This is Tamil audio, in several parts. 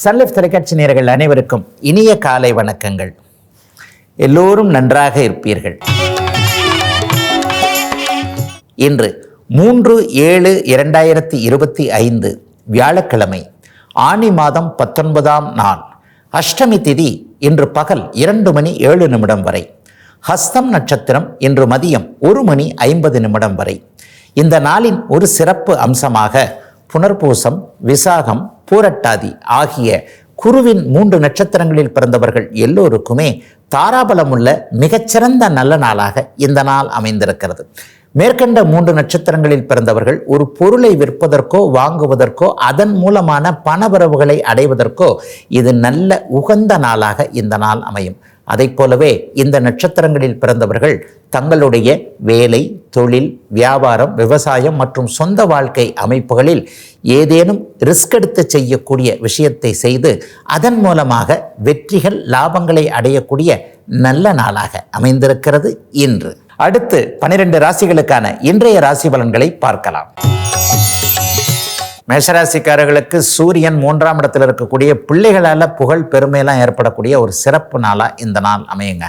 சன்லைஃப் தொலைக்காட்சி நேர்கள் அனைவருக்கும் இனிய காலை வணக்கங்கள். எல்லோரும் நன்றாக இருப்பீர்கள். இன்று மூன்று ஏழு இரண்டாயிரத்தி இருபத்தி ஐந்து வியாழக்கிழமை ஆனி மாதம் பத்தொன்பதாம் நாள் அஷ்டமி திதி இன்று பகல் இரண்டு மணி ஏழு நிமிடம் வரை ஹஸ்தம் நட்சத்திரம் இன்று மதியம் ஒரு மணி ஐம்பது நிமிடம் வரை. இந்த நாளின் ஒரு சிறப்பு அம்சமாக புனர்பூசம் விசாகம் பூரட்டாதி ஆகிய குருவின் மூன்று நட்சத்திரங்களில் பிறந்தவர்கள் எல்லோருக்குமே தாராபலமுள்ள மிகச்சிறந்த நல்ல நாளாக இந்த நாள் அமைந்திருக்கிறது. மேற்கண்ட மூன்று நட்சத்திரங்களில் பிறந்தவர்கள் ஒரு பொருளை விற்பதற்கோ வாங்குவதற்கோ அதன் மூலமான பணவரவுகளை அடைவதற்கோ இது நல்ல உகந்த நாளாக இந்த நாள் அமையும். அதைப் போலவே இந்த நட்சத்திரங்களில் பிறந்தவர்கள் தங்களுடைய வேலை தொழில் வியாபாரம் விவசாயம் மற்றும் சொந்த வாழ்க்கை அமைப்புகளில் ஏதேனும் ரிஸ்க் எடுத்து செய்யக்கூடிய விஷயத்தை செய்து அதன் மூலமாக வெற்றிகள் லாபங்களை அடையக்கூடிய நல்ல நாளாக அமைந்திருக்கிறது இன்று. அடுத்து பனிரெண்டு ராசிகளுக்கான இன்றைய ராசி பலன்களை பார்க்கலாம். மேஷராசிக்காரர்களுக்கு சூரியன் மூன்றாம் இடத்தில் இருக்கக்கூடிய பிள்ளைகளால் புகழ் பெருமையெல்லாம் ஏற்படக்கூடிய ஒரு சிறப்பு நாளாக இந்த நாள் அமையுங்க.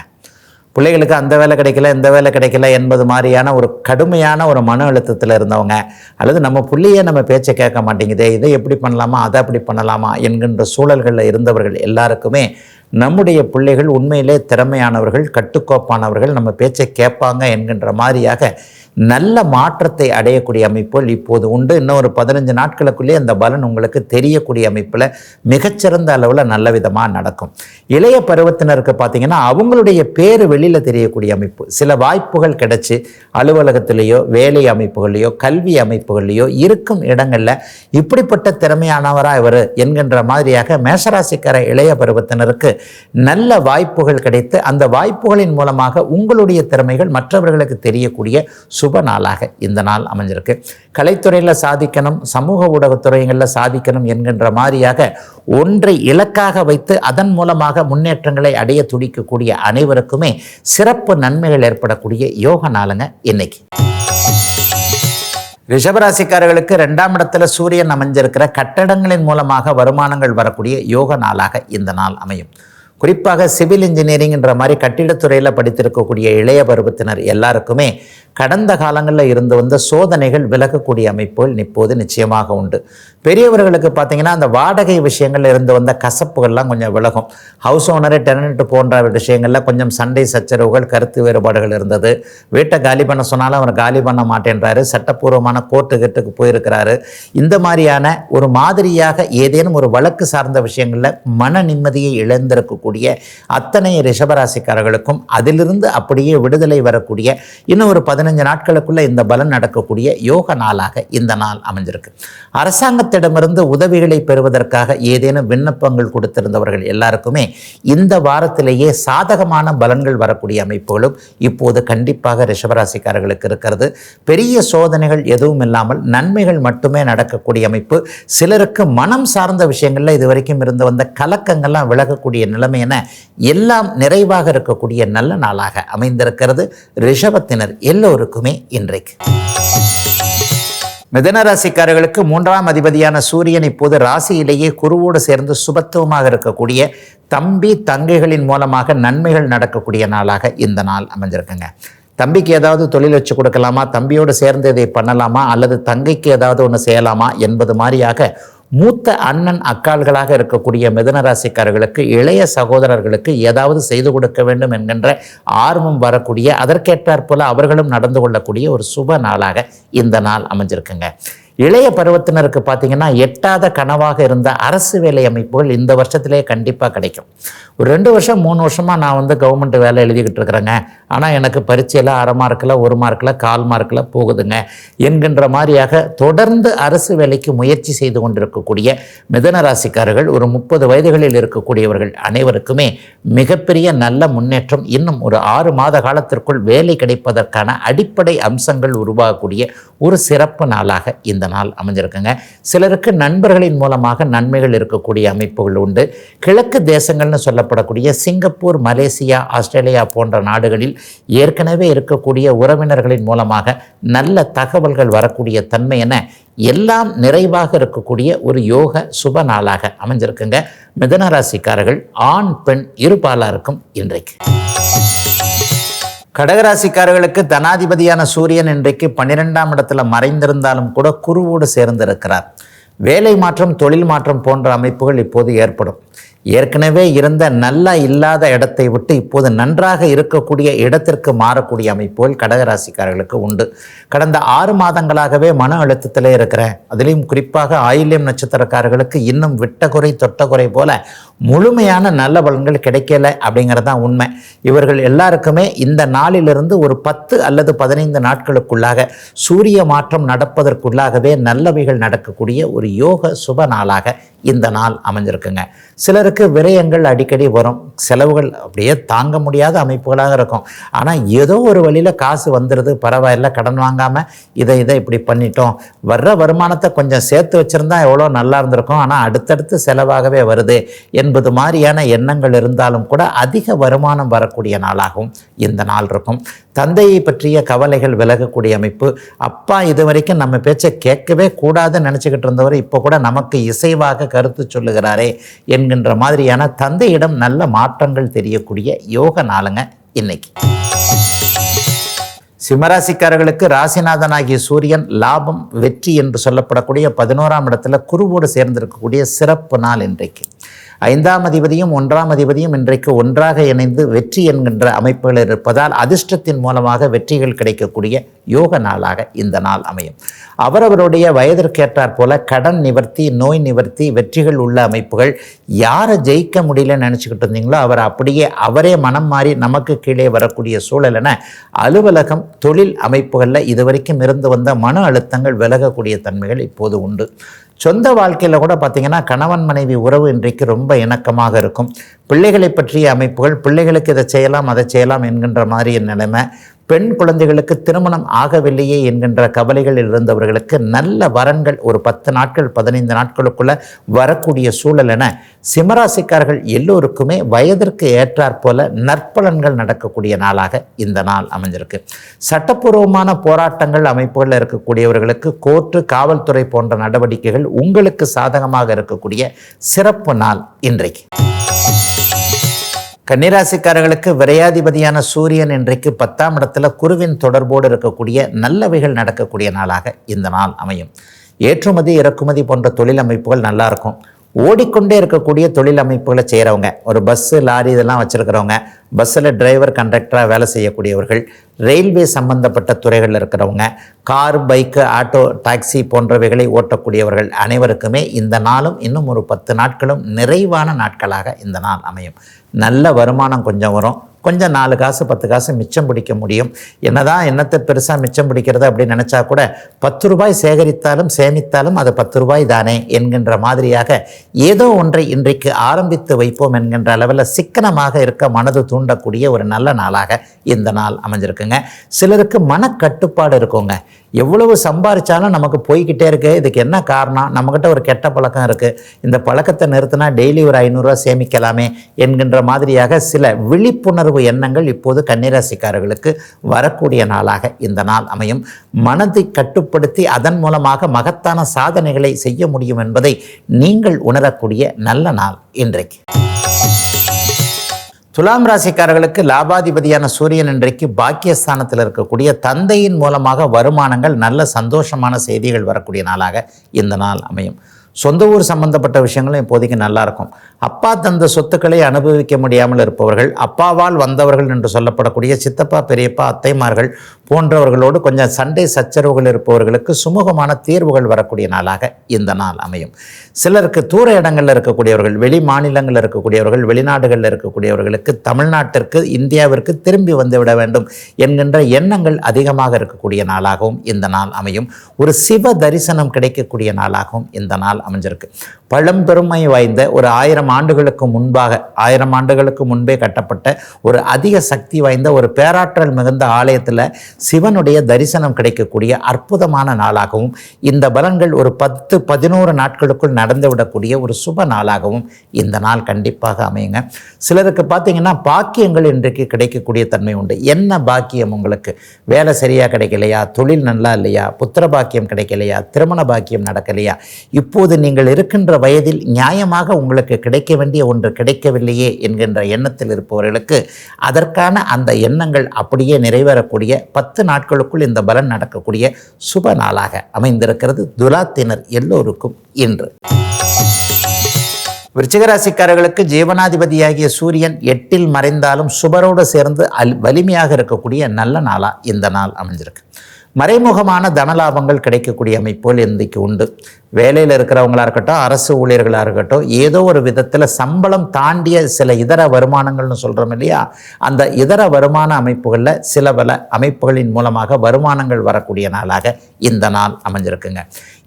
பிள்ளைகளுக்கு அந்த வேலை கிடைக்கல இந்த வேலை கிடைக்கல என்பது மாதிரியான ஒரு கடுமையான ஒரு மன அழுத்தத்தில் இருந்தவங்க அல்லது நம்ம புள்ளையே நம்ம பேச்சை கேட்க மாட்டேங்குதே இதை எப்படி பண்ணலாமா அதை அப்படி பண்ணலாமா என்கின்ற சூழல்களில் இருந்தவர்கள் எல்லாருக்குமே நம்முடைய பிள்ளைகள் உண்மையிலே திறமையானவர்கள் கட்டுக்கோப்பானவர்கள் நம்ம பேச்சை கேட்பாங்க என்கின்ற மாதிரியாக நல்ல மாற்றத்தை அடையக்கூடிய அமைப்புகள் இப்போது உண்டு. இன்னும் ஒரு பதினஞ்சு நாட்களுக்குள்ளே அந்த பலன் உங்களுக்கு தெரியக்கூடிய அமைப்பில் மிகச்சிறந்த அளவில் நல்ல விதமாக நடக்கும். இளைய பருவத்தினருக்கு பார்த்தீங்கன்னா அவங்களுடைய பேர் வெளியில் தெரியக்கூடிய அமைப்பு. சில வாய்ப்புகள் கிடைச்சி அலுவலகத்திலேயோ வேலை அமைப்புகள்லையோ கல்வி அமைப்புகள்லையோ இருக்கும் இடங்களில் இப்படிப்பட்ட திறமையானவராக இவர் என்கின்ற மாதிரியாக மேஷராசிக்கார இளைய பருவத்தினருக்கு நல்ல வாய்ப்புகள் கிடைத்து அந்த வாய்ப்புகளின் மூலமாக உங்களுடைய திறமைகள் மற்றவர்களுக்கு தெரியக்கூடிய சுப நாளாக இந்த நாள் அமைஞ்சிருக்கு. கலைத்துறையில் சாதிக்கணும் சமூக ஊடகத்துறைகளில் சாதிக்கணும் என்கின்ற மாதிரியாக ஒன்றை இலக்காக வைத்து அதன் மூலமாக முன்னேற்றங்களை அடைய துடிக்கக்கூடிய அனைவருக்குமே சிறப்பு நன்மைகள் ஏற்படக்கூடிய யோக நாளுங்க இன்னைக்கு. ரிஷபராசிக்காரர்களுக்கு ரெண்டாம் இடத்துல சூரியன் அமைஞ்சிருக்கிற கட்டடங்களின் மூலமாக வருமானங்கள் வரக்கூடிய யோக நாளாக இந்த நாள் அமையும். குறிப்பாக சிவில் இன்ஜினியரிங்ன்ற மாதிரி கட்டிடத்துறையில் படித்திருக்கக்கூடிய இளைய பருவத்தினர் எல்லாருக்குமே கடந்த காலங்களில் இருந்து வந்த சோதனைகள் விலகக்கூடிய அமைப்புகள் இப்போது நிச்சயமாக உண்டு. பெரியவர்களுக்கு பார்த்தீங்கன்னா அந்த வாடகை விஷயங்கள் இருந்து வந்த கசப்புகள்லாம் கொஞ்சம் விலகும். ஹவுஸ் ஓனரு டெனன்ட் போன்ற விஷயங்களில் கொஞ்சம் சண்டை சச்சரவுகள் கருத்து வேறுபாடுகள் இருந்தது. வீட்டை காலி பண்ண சொன்னாலும் அவர் காலி பண்ண மாட்டேன்றாரு. சட்டப்பூர்வமான கோர்ட்டு கிட்டுக்கு போயிருக்கிறாரு. இந்த மாதிரியான ஒரு மாதிரியாக ஏதேனும் ஒரு வழக்கு சார்ந்த விஷயங்களில் மன நிம்மதியை இழந்திருக்கக்கூடிய அத்தனை ரிஷபராசிக்காரர்களுக்கும் அதிலிருந்து அப்படியே விடுதலை வரக்கூடிய இன்னும் ஒரு பதினஞ்சு நாட்களுக்குள்ள இந்த பலன் நடக்கக்கூடிய யோக நாளாக இந்த நாள் அமைஞ்சிருக்கு. அரசாங்கத்திடமிருந்து உதவிகளை பெறுவதற்காக ஏதேனும் விண்ணப்பங்கள் கொடுத்திருந்தவர்கள் எல்லாருக்குமே இந்த வாரத்திலேயே சாதகமான பலன்கள் வரக்கூடிய அமைப்புகளும் இப்போது கண்டிப்பாக ரிஷபராசிக்காரர்களுக்கு இருக்கிறது. பெரிய சோதனைகள் எதுவும் இல்லாமல் நன்மைகள் மட்டுமே நடக்கக்கூடிய அமைப்பு. சிலருக்கு மனம் சார்ந்த விஷயங்களில் இதுவரைக்கும் இருந்து வந்த கலக்கங்கள்லாம் விலகக்கூடிய நிலைமை என எல்லாம் நிறைவாக இருக்கக்கூடிய நல்ல நாளாக அமைந்திருக்கிறது. ரிஷபத்தினர் எல்லோருக்குமே இன்றைக்கு. மிதன ராசிக்காரர்களுக்கு மூன்றாம் அதிபதியான சூரியன் இப்போது ராசியிலேயே குருவோடு சேர்ந்து சுபத்துவமாக இருக்கக்கூடிய தம்பி தங்கைகளின் மூலமாக நன்மைகள் நடக்கக்கூடிய நாளாக இந்த நாள் அமைஞ்சிருக்குங்க. தம்பிக்கு ஏதாவது தொழில் வச்சு கொடுக்கலாமா? தம்பியோடு சேர்ந்து இதை பண்ணலாமா? அல்லது தங்கைக்கு ஏதாவது ஒன்று செய்யலாமா? என்பது மாதிரியாக மூத்த அண்ணன் அக்கால்களாக இருக்கக்கூடிய மிதனராசிக்காரர்களுக்கு இளைய சகோதரர்களுக்கு ஏதாவது செய்து கொடுக்க வேண்டும் என்கின்ற ஆர்வம் வரக்கூடிய அதற்கேற்றாற்போல் அவர்களும் நடந்து கொள்ளக்கூடிய ஒரு சுப நாளாக இந்த நாள் அமைஞ்சிருக்குங்க. இளைய பருவத்தினருக்கு பார்த்தீங்கன்னா எட்டாத கனவாக இருந்த அரசு வேலை அமைப்புகள் இந்த வருஷத்திலே கண்டிப்பாக கிடைக்கும். ஒரு ரெண்டு வருஷம் மூணு வருஷமாக நான் வந்து கவர்மெண்ட் வேலை எழுதிக்கிட்டு இருக்கிறேங்க. ஆனால் எனக்கு பரீட்சையில் அரை மார்க்கில் ஒரு மார்க்கில் கால் மார்க்கில் போகுதுங்க. என்கின்ற மாதிரியாக தொடர்ந்து அரசு வேலைக்கு முயற்சி செய்து கொண்டிருக்கக்கூடிய மிதன ராசிக்காரர்கள் ஒரு முப்பது வயதுகளில் இருக்கக்கூடியவர்கள் அனைவருக்குமே மிகப்பெரிய நல்ல முன்னேற்றம். இன்னும் ஒரு ஆறு மாத காலத்திற்குள் வேலை கிடைப்பதற்கான அடிப்படை அம்சங்கள் உருவாகக்கூடிய ஒரு சிறப்பு நாளாக இந்த இந்த நாள் அமைஞ்சிருக்குங்க. சிலருக்கு நண்பர்களின் மூலமாக நன்மைகள் இருக்கக்கூடிய அமைப்புகள் உண்டு. கிழக்கு தேசங்கள்னு சொல்லப்படக்கூடிய சிங்கப்பூர் மலேசியா ஆஸ்திரேலியா போன்ற நாடுகளில் ஏற்கனவே இருக்கக்கூடிய உறவினர்களின் மூலமாக நல்ல தகவல்கள் வரக்கூடிய தன்மை என எல்லாம் நிறைவாக இருக்கக்கூடிய ஒரு யோக சுப நாளாக அமைஞ்சிருக்குங்க. மிதனராசிக்காரர்கள் ஆண் பெண் இருபாலாருக்கும் இன்றைக்கு. கடகராசிக்காரர்களுக்கு தனாதிபதியான சூரியன் இன்றைக்கு பன்னிரெண்டாம் இடத்துல மறைந்திருந்தாலும் கூட குருவோடு சேர்ந்திருக்கிறார். வேலை மாற்றம் தொழில் மாற்றம் போன்ற அமைப்புகள் இப்போது ஏற்படும். ஏற்கனவே இருந்த நல்லா இல்லாத இடத்தை விட்டு இப்போது நன்றாக இருக்கக்கூடிய இடத்திற்கு மாறக்கூடிய அமைப்புகள் கடகராசிக்காரர்களுக்கு உண்டு. கடந்த ஆறு மாதங்களாகவே மன அழுத்தத்திலே இருக்கிறேன். அதிலையும் குறிப்பாக ஆயில்யம் நட்சத்திரக்காரர்களுக்கு இன்னும் விட்டகுறை தொட்டகுறை போல முழுமையான நல்ல பலன்கள் கிடைக்கல அப்படிங்கிறது தான் உண்மை. இவர்கள் எல்லாருக்குமே இந்த நாளிலிருந்து ஒரு பத்து அல்லது பதினைந்து நாட்களுக்குள்ளாக சூரிய மாற்றம் நடப்பதற்குள்ளாகவே நல்லவைகள் நடக்கக்கூடிய ஒரு யோக சுப நாளாக இந்த நாள் அமைஞ்சிருக்குங்க. சிலருக்கு விரயங்கள் அடிக்கடி வரும். செலவுகள் அப்படியே தாங்க முடியாத அமைப்புகளாக இருக்கும். ஆனால் ஏதோ ஒரு வழியில் காசு வந்துடுது பரவாயில்ல கடன் வாங்காமல் இதை இதை இப்படி பண்ணிட்டோம். வர்ற வருமானத்தை கொஞ்சம் சேர்த்து வச்சுருந்தா எவ்வளோ நல்லா இருந்திருக்கும். ஆனால் அடுத்தடுத்து செலவாகவே வருது. என் என்பது மாதிரியான எண்ணங்கள் இருந்தாலும் கூட அதிக வருமானம் வரக்கூடிய நாளாகவும் இந்த நாள் இருக்கும். தந்தையை பற்றிய கவலைகள் விலகக்கூடிய அமைப்பு. அப்பா இது வரைக்கும் நம்ம பேச்சை கேட்கவே கூடாதுன்னு நினச்சிக்கிட்டு இருந்தவர் இப்போ கூட நமக்கு இசைவாக கருத்து சொல்லுகிறாரே என்கின்ற மாதிரியான தந்தையிடம் நல்ல மாற்றங்கள் தெரியக்கூடிய யோக நாளுங்க இன்னைக்கு. சிம்மராசிக்காரர்களுக்கு ராசிநாதனாகிய சூரியன் லாபம் வெற்றி என்று சொல்லப்படக்கூடிய பதினோராம் இடத்துல குருவோடு சேர்ந்திருக்கக்கூடிய சிறப்பு நாள் இன்றைக்கு. ஐந்தாம் அதிபதியும் ஒன்றாம் அதிபதியும் இன்றைக்கு ஒன்றாக இணைந்து வெற்றி என்கின்ற அமைப்புகள் இருப்பதால் அதிர்ஷ்டத்தின் மூலமாக வெற்றிகள் கிடைக்கக்கூடிய யோக நாளாக இந்த நாள் அமையும். அவரவருடைய வயதிற்கேற்றாற் போல கடன் நிவர்த்தி நோய் நிவர்த்தி வெற்றிகள் உள்ள அமைப்புகள் யாரை ஜெயிக்க முடியலன்னு நினச்சிக்கிட்டு இருந்தீங்களோ அவர் அப்படியே அவரே மனம் மாறி நமக்கு கீழே வரக்கூடிய சூழல் என அலுவலகம் தொழில் அமைப்புகளில் இதுவரைக்கும் இருந்து வந்த மன அழுத்தங்கள் விலகக்கூடிய தன்மைகள் இப்போது உண்டு. சொந்த வாழ்க்கையில் கூட பார்த்திங்கன்னா கணவன் மனைவி உறவு இன்றைக்கு ரொம்ப இணக்கமாக இருக்கும். பிள்ளைகளை பற்றிய அமைப்புகள் பிள்ளைகளுக்கு இதை செய்யலாம் அதை செய்யலாம் என்கின்ற மாதிரி நிலைமை. பெண் குழந்தைகளுக்கு திருமணம் ஆகவில்லையே என்கின்ற கவலைகளில் இருந்தவர்களுக்கு நல்ல வரன்கள் ஒரு பத்து நாட்கள் பதினைந்து நாட்களுக்குள்ள வரக்கூடிய சூழல் என சிம்மராசிக்காரர்கள் எல்லோருக்குமே வயதிற்கு ஏற்றாற் போல நற்பலன்கள் நடக்கக்கூடிய நாளாக இந்த நாள் அமைஞ்சிருக்கு. சட்டப்பூர்வமான போராட்டங்கள் அமைப்புகளில் இருக்கக்கூடியவர்களுக்கு கோர்ட்டு காவல்துறை போன்ற நடவடிக்கைகள் உங்களுக்கு சாதகமாக இருக்கக்கூடிய சிறப்பு நாள் இன்றைக்கு. கன்னிராசிக்காரர்களுக்கு விரையாதிபதியான சூரியன் இன்றைக்கு பத்தாம் இடத்துல குருவின் தொடர்போடு இருக்கக்கூடிய நல்லவைகள் நடக்கக்கூடிய நாளாக இந்த நாள் அமையும். ஏற்றுமதி இறக்குமதி போன்ற தொழில் அமைப்புகள் நல்லாயிருக்கும் ஓடிக்கொண்டே இருக்கக்கூடிய தொழில் அமைப்புகளை செய்கிறவங்க ஒரு பஸ்ஸு லாரி இதெல்லாம் வச்சுருக்கிறவங்க பஸ்ஸில் டிரைவர் கண்டக்டராக வேலை செய்யக்கூடியவர்கள் ரயில்வே சம்பந்தப்பட்ட துறைகளில் இருக்கிறவங்க கார் பைக்கு ஆட்டோ டாக்ஸி போன்றவைகளை ஓட்டக்கூடியவர்கள் அனைவருக்குமே இந்த நாளும் இன்னும் ஒரு பத்து நாட்களும் நிறைவான நாட்களாக இந்த நாள் அமையும். நல்ல வருமானம் கொஞ்சம் வரும். கொஞ்சம் நாலு காசு பத்து காசு மிச்சம் பிடிக்க முடியும். என்னதான் என்னத்தை பெருசாக மிச்சம் பிடிக்கிறது அப்படின்னு நினச்சா கூட பத்து ரூபாய் சேகரித்தாலும் சேமித்தாலும் அது பத்து ரூபாய் தானே என்கின்ற மாதிரியாக ஏதோ ஒன்றை இன்றைக்கு ஆரம்பித்து வைப்போம் என்கின்ற அளவில் சிக்கனமாக இருக்க மனது தூண்டக்கூடிய ஒரு நல்ல நாளாக இந்த நாள் அமைஞ்சிருக்குங்க. சிலருக்கு மனக்கட்டுப்பாடு இருக்குங்க. எவ்வளவு சம்பாரிச்சாலும் நமக்கு போய்கிட்டே இருக்கு. இதுக்கு என்ன காரணம்? நம்மக்கிட்ட ஒரு கெட்ட பழக்கம் இருக்குது இந்த பழக்கத்தை நிறுத்தினா டெய்லி ஒரு ஐநூறுரூவா சேமிக்கலாமே என்கின்ற மாதிரியாக சில விழிப்புணர்வு எண்ணங்கள் இப்போது கன்னிராசிக்காரர்களுக்கு வரக்கூடிய நாளாக இந்த நாள் அமையும். மனதை கட்டுப்படுத்தி அதன் மூலமாக மகத்தான சாதனைகளை செய்ய முடியும் என்பதை நீங்கள் உணரக்கூடிய நல்ல நாள் இன்றைக்கு. துலாம் ராசிக்காரர்களுக்கு லாபாதிபதியான சூரியன் இன்றைக்கு பாக்கியஸ்தானத்தில் இருக்கக்கூடிய தந்தையின் மூலமாக வருமானங்கள் நல்ல சந்தோஷமான செய்திகள் வரக்கூடிய நாளாக இந்த நாள் அமையும். சொந்த ஊர் சம்பந்தப்பட்ட விஷயங்களும் இப்போதைக்கு நல்லா இருக்கும். அப்பா தந்த சொத்துக்களை அனுபவிக்க முடியாமல் இருப்பவர்கள் அப்பாவால் வந்தவர்கள் என்று சொல்லப்படக்கூடிய சித்தப்பா பெரியப்பா அத்தைமார்கள் போன்றவர்களோடு கொஞ்சம் சண்டை சச்சரவுகள் இருப்பவர்களுக்கு சுமூகமான தீர்வுகள் வரக்கூடிய நாளாக இந்த நாள் அமையும். சிலருக்கு தூர இடங்களில் இருக்கக்கூடியவர்கள் வெளி மாநிலங்களில் இருக்கக்கூடியவர்கள் வெளிநாடுகளில் இருக்கக்கூடியவர்களுக்கு தமிழ்நாட்டிற்கு இந்தியாவிற்கு திரும்பி வந்துவிட வேண்டும் என்கின்ற எண்ணங்கள் அதிகமாக இருக்கக்கூடிய நாளாகவும் இந்த நாள் அமையும். ஒரு சிவ தரிசனம் கிடைக்கக்கூடிய நாளாகவும் இந்த நாள் அமைஞ்சிருக்கு. பழம்பெருமை வாய்ந்த ஒரு ஆயிரம் ஆண்டுகளுக்கு முன்பாக ஆயிரம் ஆண்டுகளுக்கு முன்பே கட்டப்பட்ட ஒரு அதிக சக்தி வாய்ந்த ஒரு பேராற்றல் மிகுந்த ஆலயத்தில் சிவனுடைய தரிசனம் கிடைக்கக்கூடிய அற்புதமான நாளாகவும் இந்த பலன்கள் ஒரு பத்து பதினோரு நாட்களுக்குள் நடந்துவிடக்கூடிய ஒரு சுப நாளாகவும் இந்த நாள் கண்டிப்பாக அமையுங்க. சிலருக்கு பார்த்தீங்கன்னா பாக்கியங்கள் இன்றைக்கு கிடைக்கக்கூடிய தன்மை உண்டு. என்ன பாக்கியம் உங்களுக்கு? வேலை சரியாக கிடைக்கலையா? தொழில் நல்லா இல்லையா? புத்திர பாக்கியம் கிடைக்கலையா? திருமண பாக்கியம் நடக்கலையா? இப்போது நீங்கள் இருக்கின்ற வயதில் நியாயமாக உங்களுக்கு கிடைக்க வேண்டிய ஒன்று கிடைக்கவில்லையே என்கின்ற எண்ணத்தில் இருப்பவர்களுக்கு அதற்கான அந்த எண்ணங்கள் அப்படியே நிறைவேறக்கூடிய பத்து நாட்களுக்குள் இந்த பலன் நடக்கக்கூடிய சுப நாளாக அமைந்திருக்கிறது. துலாத்தினர் எல்லோருக்கும் இன்று. விருச்சிகராசிக்காரர்களுக்கு ஜீவனாதிபதியாகிய சூரியன் எட்டில் மறைந்தாலும் சுபரோடு சேர்ந்து அல் வலிமையாக இருக்கக்கூடிய நல்ல நாளாக இந்த நாள் அமைஞ்சிருக்கு. மறைமுகமான தனலாபங்கள் கிடைக்கக்கூடிய அமைப்புகள் இன்றைக்கு உண்டு. வேலையில் இருக்கிறவங்களாக இருக்கட்டும் அரசு ஊழியர்களாக இருக்கட்டும் ஏதோ ஒரு விதத்தில் சம்பளம் தாண்டிய சில இதர வருமானங்கள்னு சொல்கிறோம் இல்லையா? அந்த இதர வருமான அமைப்புகளில் சில பல அமைப்புகளின் மூலமாக வருமானங்கள் வரக்கூடிய நாளாக இந்த நாள் அமைஞ்சிருக்குங்க.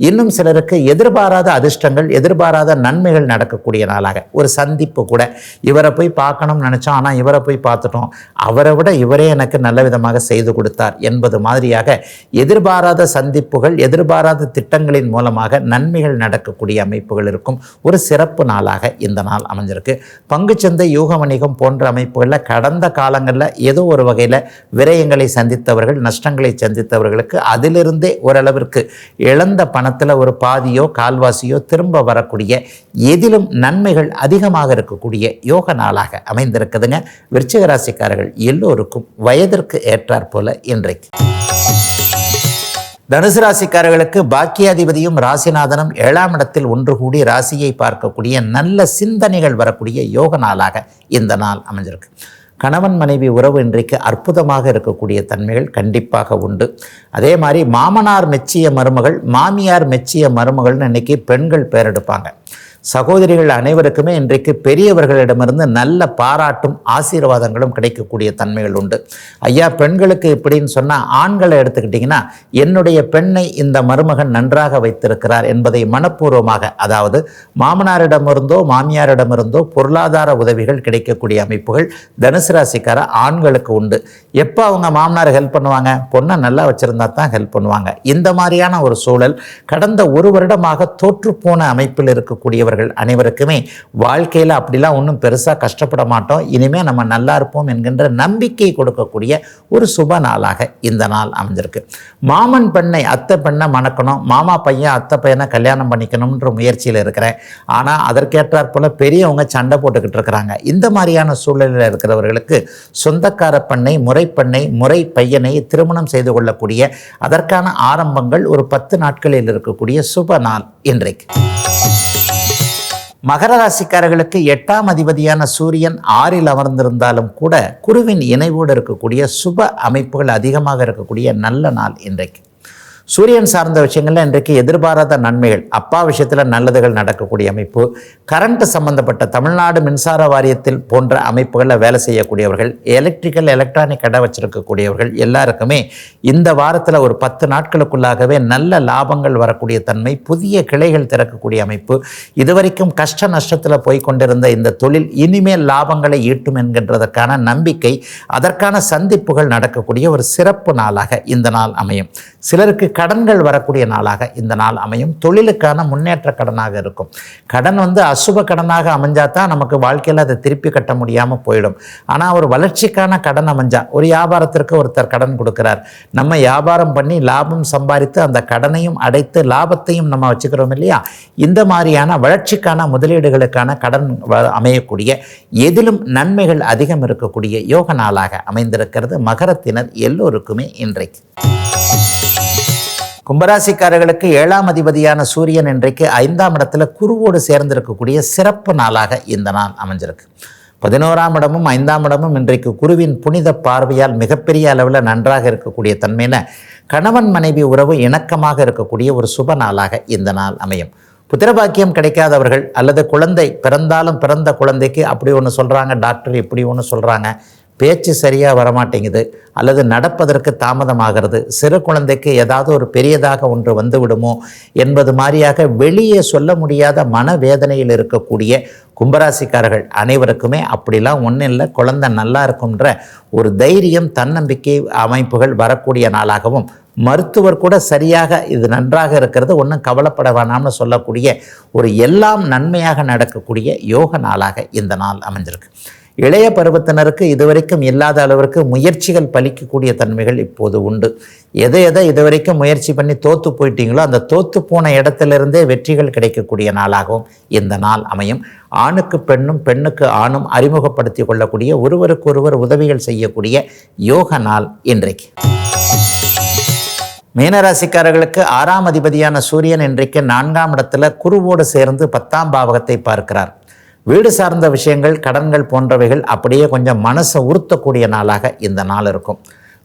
இன்னும் சிலருக்கு எதிர்பாராத அதிர்ஷ்டங்கள் எதிர்பாராத நன்மைகள் நடக்கக்கூடிய நாளாக. ஒரு சந்திப்பு கூட இவரை போய் பார்க்கணும்னு நினச்சோம் ஆனால் இவரை போய் பார்த்துட்டோம். அவரை விட இவரே எனக்கு நல்ல விதமாக செய்து கொடுத்தார் என்பது மாதிரியாக எதிர்பாராத சந்திப்புகள் எதிர்பாராத திட்டங்களின் மூலமாக நன்மைகள் நடக்கக்கூடிய அமைப்புகள் இருக்கும். ஒரு சிறப்பு நாளாக இந்த நாள் அமைஞ்சிருக்கு. பங்குச்சந்தை யூக வணிகம் போன்ற அமைப்புகளில் கடந்த காலங்களில் ஏதோ ஒரு வகையில் விரயங்களை சந்தித்தவர்கள் நஷ்டங்களை சந்தித்தவர்களுக்கு அதிலிருந்தே ஓரளவிற்கு இழந்த பணத்தில் ஒரு பாதியோ கால்வாசியோ திரும்ப வரக்கூடிய எதிலும் நன்மைகள் அதிகமாக இருக்கக்கூடிய யோக நாளாக அமைந்திருக்குதுங்க. விருச்சிக ராசிக்காரர்கள் எல்லோருக்கும் வயதிற்கு ஏற்றாற் போல இன்றைக்கு. தனுசு ராசிக்காரர்களுக்கு பாக்கியாதிபதியும் ராசிநாதனும் ஏழாம் இடத்தில் ஒன்று கூடி ராசியை பார்க்கக்கூடிய நல்ல சிந்தனைகள் வரக்கூடிய யோக நாளாக இந்த நாள் அமைஞ்சிருக்கு. கணவன் மனைவி உறவு இன்றைக்கு அற்புதமாக இருக்கக்கூடிய தன்மைகள் கண்டிப்பாக உண்டு. அதே மாதிரி மாமனார் மெச்சிய மருமகள் மாமியார் மெச்சிய மருமகள்னு இன்னைக்கு பெண்கள் பேரெடுப்பாங்க. சகோதரிகள் அனைவருக்குமே இன்றைக்கு பெரியவர்களிடமிருந்து நல்ல பாராட்டும் ஆசீர்வாதங்களும் கிடைக்கக்கூடிய தன்மைகள் உண்டு. ஐயா பெண்களுக்கு இப்படின்னு சொன்னால் ஆண்களை எடுத்துக்கிட்டிங்கன்னா என்னுடைய பெண்ணை இந்த மருமகன் நன்றாக வைத்திருக்கிறார் என்பதை மனப்பூர்வமாக அதாவது மாமனாரிடமிருந்தோ மாமியாரிடமிருந்தோ பொருளாதார உதவிகள் கிடைக்கக்கூடிய அமைப்புகள் தனுசு ராசிக்கார ஆண்களுக்கு உண்டு. எப்போ அவங்க மாமனார் ஹெல்ப் பண்ணுவாங்க? பொண்ணை நல்லா வச்சுருந்தா தான் ஹெல்ப் பண்ணுவாங்க. இந்த மாதிரியான ஒரு சூழல் கடந்த ஒரு வருடமாக தோற்றுப்போன அமைப்பில் இருக்கக்கூடியவர்கள் அனைவருக்குமே வாழ்க்கையில் அப்படிலாம் ஒன்றும் பெருசாக கஷ்டப்பட மாட்டோம். இனிமேல் நம்ம நல்லா இருப்போம் என்கின்ற நம்பிக்கை கொடுக்கக்கூடிய ஒரு சுப நாளாக இந்த நாள் அமைஞ்சிருக்கு. மாமன் பெண்ணை அத்தை பெண்ணை மணக்கணும். மாமா பையன் அத்தை பையனை கல்யாணம் பண்ணிக்கணும்ன்ற முயற்சியில் இருக்கிறேன். ஆனால் அதற்கேற்றாற் போல் பெரியவங்க சண்டை போட்டுக்கிட்டு இருக்கிறாங்க. இந்த மாதிரியான சூழலில் இருக்கிறவர்களுக்கு சொந்தக்கார பெண்ணை முறைப்பெண்ணை முறை பையனை திருமணம் செய்து கொள்ளக்கூடிய அதற்கான ஆரம்பங்கள் ஒரு பத்து நாட்களில் இருக்கக்கூடிய சுப நாள் இன்றைக்கு. மகர ராசிக்காரர்களுக்கு எட்டாம் அதிபதியான சூரியன் ஆறில் அமர்ந்திருந்தாலும் கூட குருவின் இணைவோடு இருக்கக்கூடிய சுப அமைப்புகள் அதிகமாக இருக்கக்கூடிய நல்ல நாள் இன்றைக்கு. சூரியன் சார்ந்த விஷயங்களில் இன்றைக்கு எதிர்பாராத நன்மைகள் அப்பா விஷயத்தில் நல்லதுகள் நடக்கக்கூடிய அமைப்பு கரண்ட் சம்பந்தப்பட்ட தமிழ்நாடு மின்சார வாரியத்தில் போன்ற அமைப்புகளில் வேலை செய்யக்கூடியவர்கள் எலக்ட்ரிக்கல் எலக்ட்ரானிக் கடை வச்சிருக்கக்கூடியவர்கள் எல்லாருக்குமே இந்த வாரத்தில் ஒரு பத்து நாட்களுக்குள்ளாகவே நல்ல லாபங்கள் வரக்கூடிய தன்மை புதிய கிளைகள் திறக்கக்கூடிய அமைப்பு இதுவரைக்கும் கஷ்ட நஷ்டத்தில் போய்கொண்டிருந்த இந்த தொழில் இனிமேல் லாபங்களை ஈட்டும் என்கின்றதற்கான நம்பிக்கை அதற்கான சந்திப்புகள் நடக்கக்கூடிய ஒரு சிறப்பு நாளாக இந்த நாள் அமையும். சிலருக்கு கடன்கள் வரக்கூடிய நாளாக இந்த நாள் அமையும். தொழிலுக்கான முன்னேற்ற கடனாக இருக்கும். கடன் வந்து அசுப கடனாக அமைஞ்சா தான் நமக்கு வாழ்க்கையில் அதை திருப்பி கட்ட முடியாமல் போயிடும். ஆனால் ஒரு வளர்ச்சிக்கான கடன் அமைஞ்சா ஒரு வியாபாரத்திற்கு ஒருத்தர் கடன் கொடுக்குறார். நம்ம வியாபாரம் பண்ணி லாபம் சம்பாதித்து அந்த கடனையும் அடைத்து லாபத்தையும் நம்ம வச்சுக்கிறோம் இல்லையா? இந்த மாதிரியான வளர்ச்சிக்கான முதலீடுகளுக்கான கடன் வ- அமையக்கூடிய எதிலும் நன்மைகள் அதிகம் இருக்கக்கூடிய யோக நாளாக அமைந்திருக்கிறது. மகரத்தினர் எல்லோருக்குமே இன்றைக்கு. கும்பராசிக்காரர்களுக்கு ஏழாம் அதிபதியான சூரியன் இன்றைக்கு ஐந்தாம் இடத்துல குருவோடு சேர்ந்திருக்கக்கூடிய சிறப்பு நாளாக இந்த நாள் அமைஞ்சிருக்கு. பதினோராம் இடமும் ஐந்தாம் இடமும் இன்றைக்கு குருவின் புனித பார்வையால் மிகப்பெரிய அளவில் நன்றாக இருக்கக்கூடிய தன்மையில் கணவன் மனைவி உறவு இணக்கமாக இருக்கக்கூடிய ஒரு சுப நாளாக இந்த நாள் அமையும். புத்திரபாக்கியம் கிடைக்காதவர்கள் அல்லது குழந்தை பிறந்தாலும் பிறந்த குழந்தைக்கு அப்படி ஒன்று சொல்கிறாங்க டாக்டர் இப்படி ஒன்று சொல்கிறாங்க பேச்சு சரியாக வரமாட்டேங்குது அல்லது நடப்பதற்கு தாமதமாகிறது. சிறு குழந்தைக்கு ஏதாவது ஒரு பெரியதாக ஒன்று வந்து விடுமோ என்பது மாதிரியாக வெளியே சொல்ல முடியாத மனவேதனையில் இருக்கக்கூடிய கும்பராசிக்காரர்கள் அனைவருக்குமே அப்படிலாம் ஒன்றும் இல்லை. குழந்தை நல்லா இருக்கும்ன்ற ஒரு தைரியம் தன்னம்பிக்கை அமைப்புகள் வரக்கூடிய நாளாகவும் மருத்துவர் கூட சரியாக இது நன்றாக இருக்கிறது ஒன்றும் கவலைப்பட வேணாம்னு சொல்லக்கூடிய ஒரு எல்லாம் நன்மையாக நடக்கக்கூடிய யோக நாளாக இந்த நாள் அமைஞ்சிருக்கு. இளைய பருவத்தினருக்கு இதுவரைக்கும் இல்லாத அளவிற்கு முயற்சிகள் பலிக்கக்கூடிய தன்மைகள் இப்போது உண்டு. எதை எதை இதுவரைக்கும் முயற்சி பண்ணி தோத்து போயிட்டீங்களோ அந்த தோத்து போன இடத்திலிருந்தே வெற்றிகள் கிடைக்கக்கூடிய நாளாகவும் இந்த நாள் அமையும். ஆணுக்கு பெண்ணும் பெண்ணுக்கு ஆணும் அறிமுகப்படுத்தி கொள்ளக்கூடிய ஒருவருக்கொருவர் உதவிகள் செய்யக்கூடிய யோக நாள் இன்றைக்கு. மீனராசிக்காரர்களுக்கு ஆறாம் அதிபதியான சூரியன் இன்றைக்கு நான்காம் இடத்துல குருவோடு சேர்ந்து பத்தாம் பாவகத்தை பார்க்கிறார். வீடு சார்ந்த விஷயங்கள் கடன்கள் போன்றவைகள் அப்படியே கொஞ்சம் மனசை உறுத்தக்கூடிய நாளாக இந்த நாள் இருக்கும்.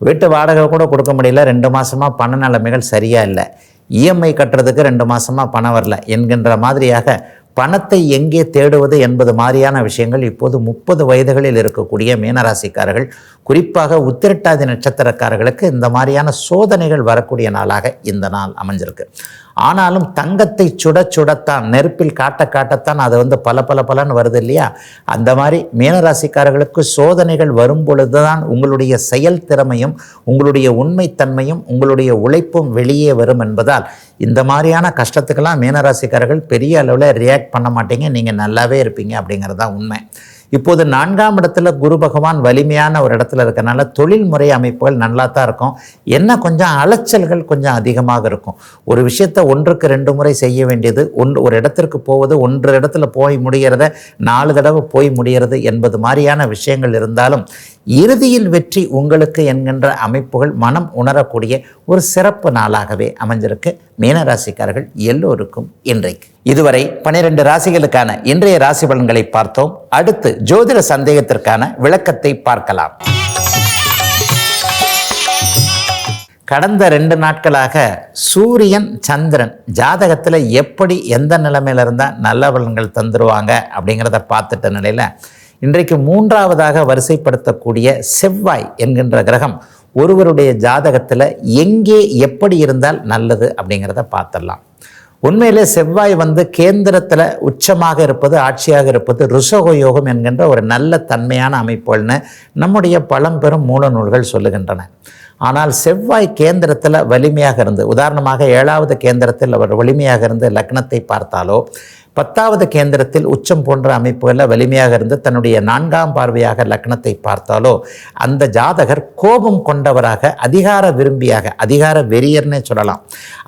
வீட்டு வாடகை கூட கொடுக்க முடியல ரெண்டு மாதமாக பண நிலைமைகள் சரியாக இல்லை. இஎம்ஐ கட்டுறதுக்கு ரெண்டு மாதமாக பணம் வரல என்கின்ற மாதிரியாக பணத்தை எங்கே தேடுவது என்பது மாதிரியான விஷயங்கள் இப்போது முப்பது வயதுகளில் இருக்கக்கூடிய மீனராசிக்காரர்கள் குறிப்பாக உத்திரட்டாதி நட்சத்திரக்காரர்களுக்கு இந்த மாதிரியான சோதனைகள் வரக்கூடிய நாளாக இந்த நாள் அமைஞ்சிருக்கு. ஆனாலும் தங்கத்தை சுட சுடத்தான் நெருப்பில் காட்ட காட்டத்தான் அது வந்து பல பல பலன்னு வருது இல்லையா? அந்த மாதிரி மீனராசிக்காரர்களுக்கு சோதனைகள் வரும் பொழுதுதான் உங்களுடைய செயல் திறமையும் உங்களுடைய உண்மைத்தன்மையும் உங்களுடைய உழைப்பும் வெளியே வரும் என்பதால் இந்த மாதிரியான கஷ்டத்துக்கெல்லாம் மீனராசிக்காரர்கள் பெரிய அளவில் ரியாக்ட் பண்ண மாட்டீங்க. நீங்கள் நல்லாவே இருப்பீங்க அப்படிங்கிறது தான் உண்மை. இப்போது நான்காம் இடத்துல குரு பகவான் வலிமையான ஒரு இடத்துல இருக்கனால தொழில்முறை அமைப்புகள் நல்லா தான் இருக்கும். என்ன கொஞ்சம் அலைச்சல்கள் கொஞ்சம் அதிகமாக இருக்கும். ஒரு விஷயத்தை ஒன்றுக்கு ரெண்டு முறை செய்ய வேண்டியது ஒன்று ஒரு இடத்திற்கு போவது ஒன்று இடத்துல போய் முடிகிறத நாலு தடவை போய் முடிகிறது என்பது மாதிரியான விஷயங்கள் இருந்தாலும் இறுதியில் வெற்றி உங்களுக்கு என்கின்ற அமைப்புகள் மனம் உணரக்கூடிய ஒரு சிறப்பு நாளாகவே அமைஞ்சிருக்கு. மீனராசிக்காரர்கள் எல்லோருக்கும் இன்றைக்கு. இதுவரை பனிரெண்டு ராசிகளுக்கான இன்றைய ராசி பலன்களை பார்த்தோம். அடுத்து ஜோதிட சந்தேகத்திற்கான விளக்கத்தை பார்க்கலாம். கடந்த ரெண்டு நாட்களாக சூரியன் சந்திரன் ஜாதகத்தில் எப்படி எந்த நிலைமையில இருந்தால் நல்ல பலன்கள் தந்துருவாங்க அப்படிங்கிறத பார்த்துட்ட நிலையில் இன்றைக்கு மூன்றாவதாக வரிசைப்படுத்தக்கூடிய செவ்வாய் என்கின்ற கிரகம் ஒருவருடைய ஜாதகத்தில் எங்கே எப்படி இருந்தால் நல்லது அப்படிங்கிறத பார்த்துடலாம். உண்மையிலே செவ்வாய் வந்து கேந்திரத்தில் உச்சமாக இருப்பது ஆட்சியாக இருப்பது ருஷக யோகம் என்கின்ற ஒரு நல்ல தன்மையான அமைப்புகள்னு நம்முடைய பழம்பெரும் மூல நூல்கள் சொல்லுகின்றன. ஆனால் செவ்வாய் கேந்திரத்தில் வலிமையாக இருந்து உதாரணமாக ஏழாவது கேந்திரத்தில் அவர் வலிமையாக இருந்து லக்னத்தை பார்த்தாலோ பத்தாவது கேந்திரத்தில் உச்சம் போன்ற அமைப்புகளில் வலிமையாக இருந்து தன்னுடைய நான்காம் பார்வையாக லக்னத்தை பார்த்தாலோ அந்த ஜாதகர் கோபம் கொண்டவராக அதிகார விரும்பியாக அதிகார வெறியர்னே சொல்லலாம்.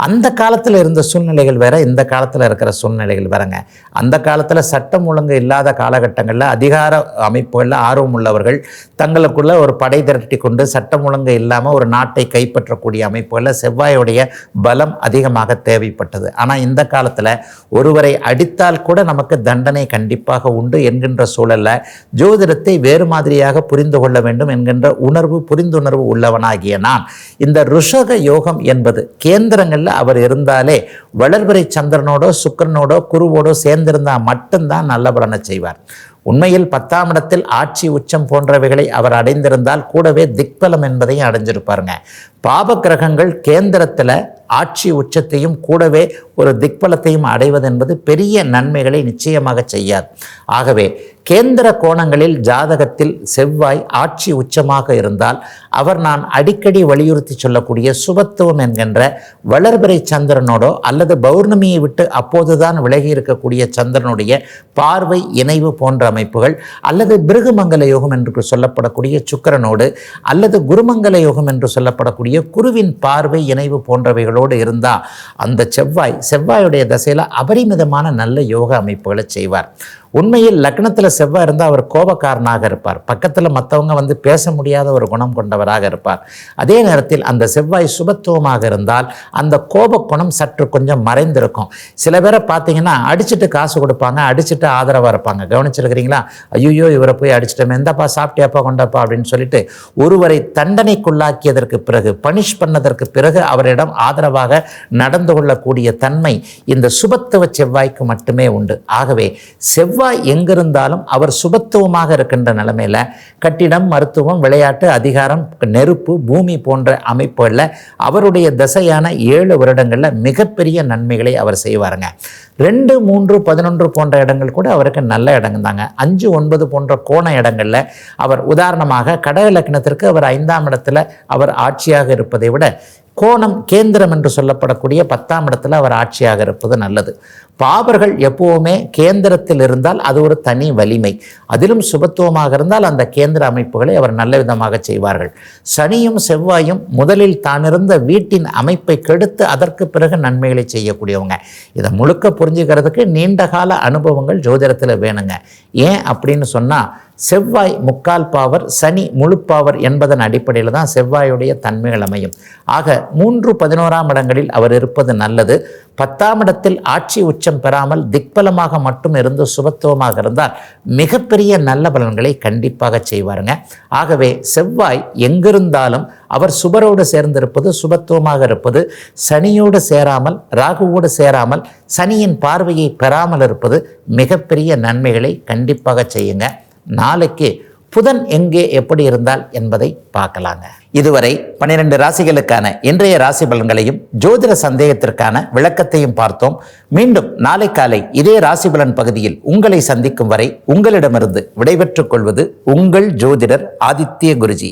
அந்த காலத்தில் இருந்த சூழ்நிலைகள் வேற இந்த காலத்தில் இருக்கிற சூழ்நிலைகள் வேறங்க. அந்த காலத்தில் சட்டம் ஒழுங்கு இல்லாத காலகட்டங்களில் அதிகார அமைப்புகளில் ஆர்வம் உள்ளவர்கள் தங்களுக்குள்ள ஒரு படை திரட்டி கொண்டு சட்டம் ஒழுங்கு இல்லாமல் ஒரு நாட்டை கைப்பற்றக்கூடிய அமைப்புகளில் செவ்வாயுடைய பலம் அதிகமாக தேவைப்பட்டது. ஆனால் இந்த காலத்தில் ஒருவரை அடி படித்தால் கூட நமக்கு தண்டனை கண்டிப்பாக உண்டு என்கின்ற சூழல்ல ஜோதிடத்தை வேறு மாதிரியாக புரிந்து கொள்ள வேண்டும் என்கின்ற உணர்வு புரிந்துணர்வு உள்ளவனாகிய நான். இந்த ருஷக யோகம் என்பது கேந்திரங்களில் அவர் இருந்தாலே வளர்பிறை சந்திரனோடோ சுக்கரனோடோ குருவோடோ சேர்ந்திருந்தால் மட்டும்தான் நல்ல பலனை செய்வார். உண்மையில் பத்தாம் இடத்தில் ஆட்சி உச்சம் போன்றவைகளை அவர் அடைந்திருந்தால் கூடவே திக்பலம் என்பதையும் அடைஞ்சிருப்பாருங்க. பாப கிரகங்கள் கேந்திரத்தில் ஆட்சி உச்சத்தையும் கூடவே ஒரு திக்பலத்தையும் அடைவது என்பது பெரிய நன்மைகளை நிச்சயமாக செய்யாது. ஆகவே கேந்திர கோணங்களில் ஜாதகத்தில் செவ்வாய் ஆட்சி உச்சமாக இருந்தால் அவர் நான் அடிக்கடி வலியுறுத்தி சொல்லக்கூடிய சுபத்துவம் என்கின்ற வளர்பிறை சந்திரனோடோ அல்லது பௌர்ணமியை விட்டு அப்போதுதான் விலகி இருக்கக்கூடிய சந்திரனுடைய பார்வை இணைவு போன்ற அமைப்புகள் அல்லது பிருகுமங்கல யோகம் என்று சொல்லப்படக்கூடிய சுக்கரனோடு அல்லது குருமங்கல யோகம் என்று சொல்லப்படக்கூடிய குருவின் பார்வை இணைவு போன்றவைகளோடு இருந்தால் அந்த செவ்வாய் செவ்வாயுடைய தசையில் அபரிமிதமான நல்ல யோக அமைப்புகளை செய்வார். உண்மையில் லக்னத்தில் செவ்வாய் இருந்தால் அவர் கோபக்காரனாக இருப்பார். பக்கத்தில் மற்றவங்க வந்து பேச முடியாத ஒரு குணம் கொண்டவராக இருப்பார். அதே நேரத்தில் அந்த செவ்வாய் சுபத்துவமாக இருந்தால் அந்த கோப குணம் சற்று கொஞ்சம் மறைந்திருக்கும். சில பேரை பார்த்தீங்கன்னா அடிச்சுட்டு காசு கொடுப்பாங்க அடிச்சுட்டு ஆதரவாக இருப்பாங்க. கவனிச்சிருக்கிறீங்களா? ஐயோ இவரை போய் அடிச்சிட்டோம் எந்தப்பா சாப்பிட்டியாப்பா கொண்டப்பா அப்படின்னு சொல்லிட்டு ஒருவரை தண்டனைக்குள்ளாக்கியதற்கு பிறகு பனிஷ் பண்ணதற்கு பிறகு அவரிடம் ஆதரவாக நடந்து கொள்ளக்கூடிய தன்மை இந்த சுபத்துவ செவ்வாய்க்கு மட்டுமே உண்டு. ஆகவே செவ்வாய் செவ்வாய் எங்கிருந்தாலும் அவர் சுபத்துவமாக இருக்கின்ற நிலைமையில் கட்டிடம் மருத்துவம் விளையாட்டு அதிகாரம் நெருப்பு பூமி போன்ற அமைப்புகளில் அவருடைய தசையான ஏழு வருடங்களில் மிகப்பெரிய நன்மைகளை அவர் செய்வாருங்க. ரெண்டு மூன்று பதினொன்று போன்ற இடங்கள் கூட அவருக்கு நல்ல இடங்கள் தாங்க அஞ்சு ஒன்பது போன்ற கோண இடங்களில் அவர் உதாரணமாக கடக லக்னத்திற்கு அவர் ஐந்தாம் இடத்துல அவர் ஆட்சியாக இருப்பதை விட கோணம் கேந்திரம் என்று சொல்லப்படக்கூடிய பத்தாம் இடத்துல அவர் ஆட்சியாக இருப்பது நல்லது. பாபர்கள் எப்பவுமே கேந்திரத்தில் இருந்தால் அது ஒரு தனி வலிமை. அதிலும் சுபத்துவமாக இருந்தால் அந்த கேந்திர அமைப்புகளை அவர் நல்ல விதமாக செய்வார்கள். சனியும் செவ்வாயும் முதலில் தானிருந்த வீட்டின் அமைப்பை கெடுத்து அதற்கு பிறகு நன்மைகளை செய்யக்கூடியவங்க. இதை முழுக்க புரிஞ்சுக்கிறதுக்கு நீண்ட கால அனுபவங்கள் ஜோதிடத்தில் வேணுங்க. ஏன் அப்படின்னு சொன்னால் செவ்வாய் முக்கால் பாவர் சனி முழு பாவர் என்பதன் அடிப்படையில் தான் செவ்வாயுடைய தன்மைகள் அமையும். ஆக மூன்று பதினோராம் இடங்களில் அவர் இருப்பது நல்லது. பத்தாம் இடத்தில் ஆட்சி உச்சம் பெறாமல் திக்பலமாக மட்டும் இருந்து சுபத்துவமாக இருந்தால் மிகப்பெரிய நல்ல பலன்களை கண்டிப்பாக செய்வாருங்க. ஆகவே செவ்வாய் எங்கிருந்தாலும் அவர் சுபரோடு சேர்ந்திருப்பது சுபத்துவமாக இருப்பது சனியோடு சேராமல் ராகுவோடு சேராமல் சனியின் பார்வையை பெறாமல் இருப்பது மிகப்பெரிய நன்மைகளை கண்டிப்பாக செய்யுங்க. நாளைக்கு புதன் எங்கே எப்படி இருந்தால் என்பதை பார்க்கலாங்க. இதுவரை பன்னிரண்டு ராசிகளுக்கான இன்றைய ராசி பலன்களையும் ஜோதிட சந்தேகத்திற்கான விளக்கத்தையும் பார்த்தோம். மீண்டும் நாளை காலை இதே ராசி பலன் பகுதியில் உங்களை சந்திக்கும் வரை உங்களிடமிருந்து விடைபெற்றுக் கொள்வது உங்கள் ஜோதிடர் ஆதித்ய குருஜி.